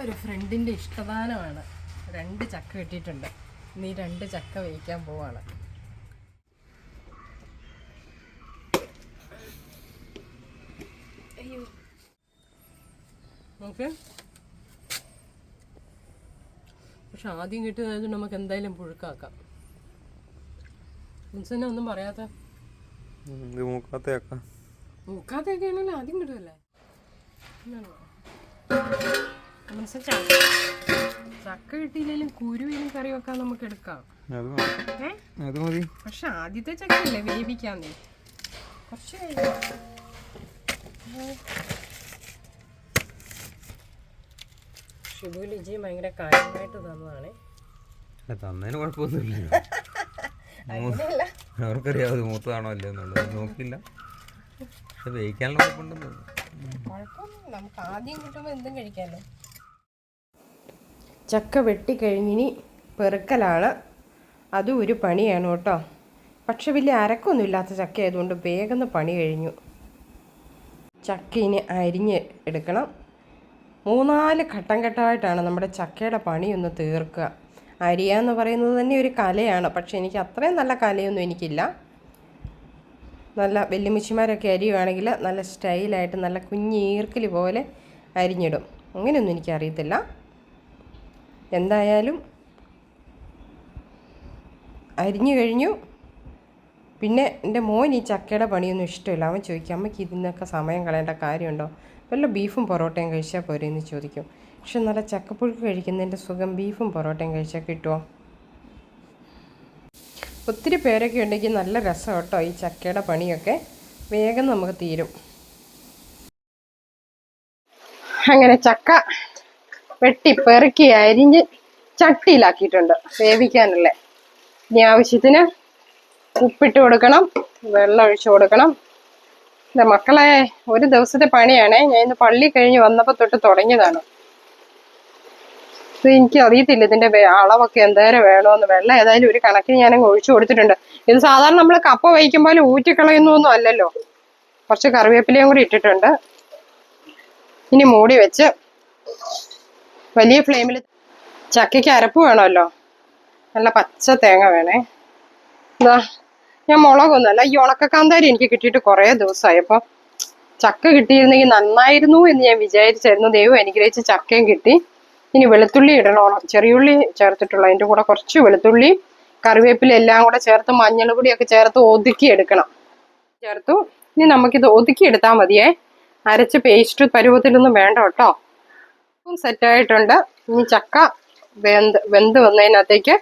ഒരു ഫ്രണ്ടിന്റെ ഇഷ്ടദാനമാണ്. രണ്ട് ചക്ക കിട്ടിയിട്ടുണ്ട് നീ രണ്ട് ചക്ക വേവിക്കാൻ പോവാണ്. പക്ഷെ ആദ്യം കിട്ടിയതായത് നമുക്ക് എന്തായാലും പുഴുക്കാക്കാം. മുൻസനെ ഒന്നും പറയാത്ത. നോക്കാത്തയാക്കാം മൂക്കാത്തയാക്ക മൂക്കാത്തൊക്കെ ആണല്ലോ ആദ്യം കിട്ടുമല്ലേ മനസ്സിൽ ചക്ക കിട്ടിയില്ലെങ്കിലും കുരുവിനും കറി വെക്കാൻ നമുക്ക് എടുക്കാം. പക്ഷെ ആദ്യത്തെ ചക്കയല്ലേ വേവിക്കാൻ നീ കുറച്ച് ഷിബു ലിജി ഭയങ്കര കാര്യമായിട്ട് തന്നതാണ്. തന്നതിന് കുഴപ്പമൊന്നുമില്ല അവർക്കറിയാതെ മൂത്തതാണോ അല്ലേ എന്നുള്ളത്. നോക്കില്ല. പക്ഷെ വേവിക്കാനുള്ള കുഴപ്പമുണ്ടെന്ന് തോന്നുന്നു കുഴപ്പമൊന്നുമില്ല. നമുക്ക് ആദ്യം കിട്ടുമ്പോൾ എന്തും കഴിക്കാമല്ലോ ചക്ക വെട്ടിക്കഴിഞ്ഞിനി പെറുക്കലാണ്. അതും ഒരു പണിയാണ് കേട്ടോ. പക്ഷെ വലിയ അരക്കൊന്നും ഇല്ലാത്ത ചക്ക ആയതുകൊണ്ട് വേഗം പണി കഴിഞ്ഞു. ചക്ക ഇനി അരിഞ്ഞ് എടുക്കണം. മൂന്നാൽ ഘട്ടം ഘട്ടമായിട്ടാണ് നമ്മുടെ ചക്കയുടെ പണിയൊന്ന് തീർക്കുക. അരിയാന്ന് എന്ന് പറയുന്നത് തന്നെ ഒരു കലയാണ്. പക്ഷെ എനിക്ക് അത്രയും നല്ല കലയൊന്നും എനിക്കില്ല. നല്ല വെല്ലുമിച്ചിമാരൊക്കെ അരിയുവാണെങ്കിൽ നല്ല സ്റ്റൈലായിട്ട് നല്ല കുഞ്ഞീർക്കിൽ പോലെ അരിഞ്ഞിടും. അങ്ങനെയൊന്നും എനിക്കറിയത്തില്ല. എന്തായാലും അരിഞ്ഞു കഴിഞ്ഞു. പിന്നെ എന്റെ മോൻ ഈ ചക്കയുടെ പണിയൊന്നും ഇഷ്ടമില്ല. അവൻ ചോദിക്കും അമ്മയ്ക്ക് ഇതിനൊക്കെ സമയം കളയേണ്ട കാര്യമുണ്ടോ? വല്ല ബീഫും പൊറോട്ടയും കഴിച്ചാൽ പോരെ എന്ന് ചോദിക്കും. പക്ഷെ നല്ല ചക്കപ്പുഴുക്ക് കഴിക്കുന്നതിന്റെ സുഖം ബീഫും പൊറോട്ടയും കഴിച്ചാൽ കിട്ടുമോ ഒത്തിരി പേരൊക്കെ ഉണ്ടെങ്കിൽ നല്ല രസം കേട്ടോ ഈ ചക്കയുടെ പണിയൊക്കെ. വേഗം നമുക്ക് തീരും. അങ്ങനെ ചക്ക വെട്ടി പെറുക്കി അരിഞ്ഞ് ചട്ടിയിലാക്കിയിട്ടുണ്ട്. വേവിക്കാനുള്ള ഇനി ആവശ്യത്തിന് ഉപ്പിട്ട് കൊടുക്കണം വെള്ളം ഒഴിച്ചു കൊടുക്കണം. എന്റെ മക്കളെ ഒരു ദിവസത്തെ പണിയാണേ. ഞാൻ ഇന്ന് പള്ളി കഴിഞ്ഞ് വന്നപ്പോൾ തൊട്ട് തുടങ്ങിയതാണ്. എനിക്ക് അറിയത്തില്ല ഇതിന്റെ അളവൊക്കെ എന്തേരം വേണമെന്ന് വെള്ളം ഏതായാലും ഒരു കണക്കിന് ഞാൻ ഒഴിച്ചു കൊടുത്തിട്ടുണ്ട്. ഇത് സാധാരണ നമ്മൾ കപ്പ വഹിക്കുമ്പോൾ ഊറ്റിക്കളയുന്നൊന്നും അല്ലല്ലോ. കുറച്ച് കറിവേപ്പിലയും കൂടി ഇട്ടിട്ടുണ്ട്. ഇനി മൂടി വെച്ച് വലിയ ഫ്ലെയിമിൽ ചക്കയ്ക്ക് അരപ്പ് വേണമല്ലോ. നല്ല പച്ച തേങ്ങ വേണേ. എന്താ ഞാൻ മുളകൊന്നുമല്ല ഈ ഉണക്കക്കാന്താരി എനിക്ക് കിട്ടിയിട്ട് കുറേ ദിവസമായി. അപ്പം ചക്ക കിട്ടിയിരുന്നെങ്കിൽ നന്നായിരുന്നു എന്ന് ഞാൻ വിചാരിച്ചായിരുന്നു. ദൈവം അനുഗ്രഹിച്ച് ചക്കയും കിട്ടി. ഇനി വെളുത്തുള്ളി ഇടണം ചെറിയ ചെറിയുള്ളി ചേർത്തിട്ടുള്ള. അതിന്റെ കൂടെ കുറച്ച് വെളുത്തുള്ളി കറിവേപ്പില എല്ലാം കൂടെ ചേർത്ത് മഞ്ഞൾ പൊടിയൊക്കെ ചേർത്ത് ഒതുക്കി എടുക്കണം. ചേർത്തു. ഇനി നമുക്കിത് ഒതുക്കി എടുത്താൽ മതിയേ. അരച്ച് പേസ്റ്റ് പരുവത്തിലൊന്നും വേണ്ട കേട്ടോ. സെറ്റായിട്ടുണ്ട് ഇനി ചക്ക വെന്ത് വെന്ത് വന്നതിനകത്തേക്ക്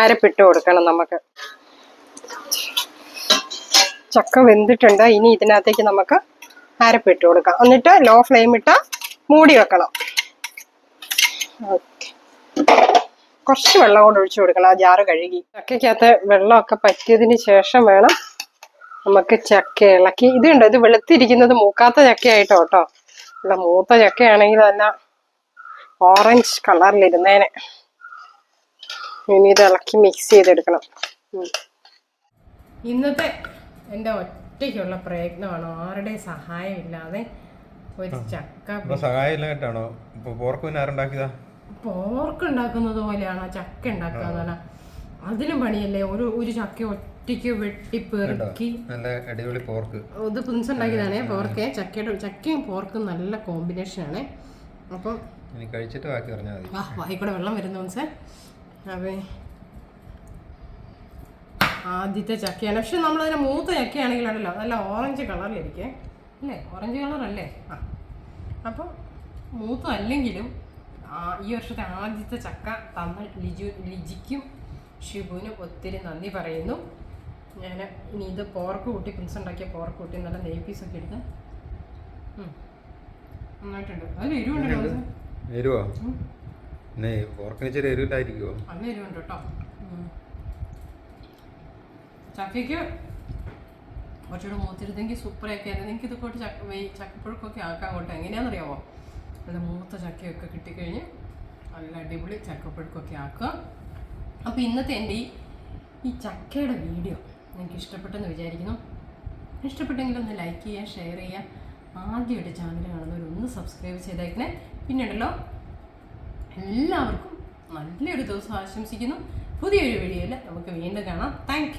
അരപ്പിട്ട് കൊടുക്കണം നമുക്ക്. ചക്ക വെന്തിട്ടുണ്ട്. ഇനി ഇതിനകത്തേക്ക് നമുക്ക് അരപ്പിട്ട് കൊടുക്കാം. എന്നിട്ട് ലോ ഫ്ലെയിം ഇട്ട് മൂടി വെക്കണം. ഓക്കെ. കുറച്ച് വെള്ളം കൊണ്ട് ഒഴിച്ചു കൊടുക്കണം. ആ ജാറ് കഴുകി. ചക്കയ്ക്കകത്ത് വെള്ളമൊക്കെ പറ്റിയതിന് ശേഷം വേണം നമുക്ക് ചക്ക ഇളക്കി. ഇത് ഉണ്ട് ഇത് വെളുത്തിരിക്കുന്നത് മൂക്കാത്ത ചക്കയായിട്ടോ കേട്ടോ. അല്ല മൂത്ത ചക്കയാണെങ്കിൽ തന്നെ ഓറഞ്ച് കളറിലിരുന്നേനെ ഇനി ഇത് ഇളക്കി മിക്സ് ചെയ്തെടുക്കണം. ഇന്നത്തെ എന്റെ ഒറ്റയ്ക്കുള്ള പ്രയത്നമാണ്? ആരുടെ സഹായം ഇല്ലാതെ ഒരു ചക്ക സഹായം ഇല്ലായിട്ടാണോ ഇപ്പൊ പോർക്ക് പിന്നെ ആരുണ്ടാക്കിയതാ? പോർക്ക് ഉണ്ടാക്കുന്നത് പോലെയാണോ ചക്ക ഉണ്ടാക്കുക എന്ന് അതിലും പണിയല്ലേ ഒരു ഒരു ചക്ക ഒറ്റയ്ക്ക് വെട്ടി പെറുക്കി. നല്ല അടിപൊളി പോർക്ക്. ഇത് പ്രിൻസ് ഉണ്ടാക്കിയതാണേ പോർക്ക്. ചക്കയുടെ ചക്കയും പോർക്കും നല്ല കോമ്പിനേഷൻ ആണ് അപ്പം കഴിച്ചിട്ട് ബാക്കി പറഞ്ഞാൽ മതി. വായിക്കൂടെ വെള്ളം വരുന്നു പ്രിൻസേ അപ്പേ ആദ്യത്തെ ചക്കയാണ്. പക്ഷെ നമ്മളതിന് മൂത്ത ചക്കയാണെങ്കിലാണല്ലോ നല്ല ഓറഞ്ച് കളറിലിരിക്കേ. അല്ലേ? ഓറഞ്ച് കളറല്ലേ? ആ. അപ്പോൾ മൂത്ത അല്ലെങ്കിലും ആ, ഈ വർഷത്തെ ആദ്യത്തെ ചക്ക തന്ന ലിജു ലിജിക്കും ഷിബുവിനും ഒത്തിരി നന്ദി പറയുന്നു. ഞാൻ ഇനി ഇത് പോർക്ക് കൂട്ടി പ്രിൻസ് ഉണ്ടാക്കിയ പോർക്ക് കൂട്ടി നല്ല നെയ് പീസൊക്കെ എടുത്ത്. നന്നായിട്ടുണ്ട്. അതിൽ എരിവുണ്ടല്ലോ? എരുവോ? പോർക്കിന് ഇച്ചിരി എരിവില്ലായിരിക്കുമോ അന്ന് എരിവുണ്ട് കേട്ടോ. ചക്കയ്ക്ക് കുറച്ചുകൂടെ മൂത്തിരുന്നെങ്കിൽ സൂപ്പറൊക്കെ ആയിരുന്നു. ഇത് കൊണ്ട് ചക്ക ചക്കപ്പുഴക്കൊക്കെ ആക്കാൻ കൊണ്ട് എങ്ങനെയാണെന്നറിയാമോ നല്ല മൂത്ത ചക്കയൊക്കെ കിട്ടിക്കഴിഞ്ഞ് നല്ല അടിപൊളി ചക്കപ്പഴുക്കൊക്കെ ആക്കുക. അപ്പോൾ ഇന്നത്തെ എന്റെ ഈ ഈ ചക്കയുടെ വീഡിയോ നിങ്ങൾക്ക് ഇഷ്ടപ്പെട്ടെന്ന് വിചാരിക്കുന്നു. ഇഷ്ടപ്പെട്ടെങ്കിൽ ഒന്ന് ലൈക്ക് ചെയ്യുക ഷെയർ ചെയ്യുക. ആദ്യമായിട്ട് ചാനൽ കാണുന്നവർ ഒന്ന് സബ്സ്ക്രൈബ് ചെയ്തേക്കണേ. പിന്നെയുണ്ടല്ലോ എല്ലാവർക്കും നല്ലൊരു ദിവസം ആശംസിക്കുന്നു. പുതിയൊരു വീഡിയോയിൽ നമുക്ക് വീണ്ടും കാണാം. Thank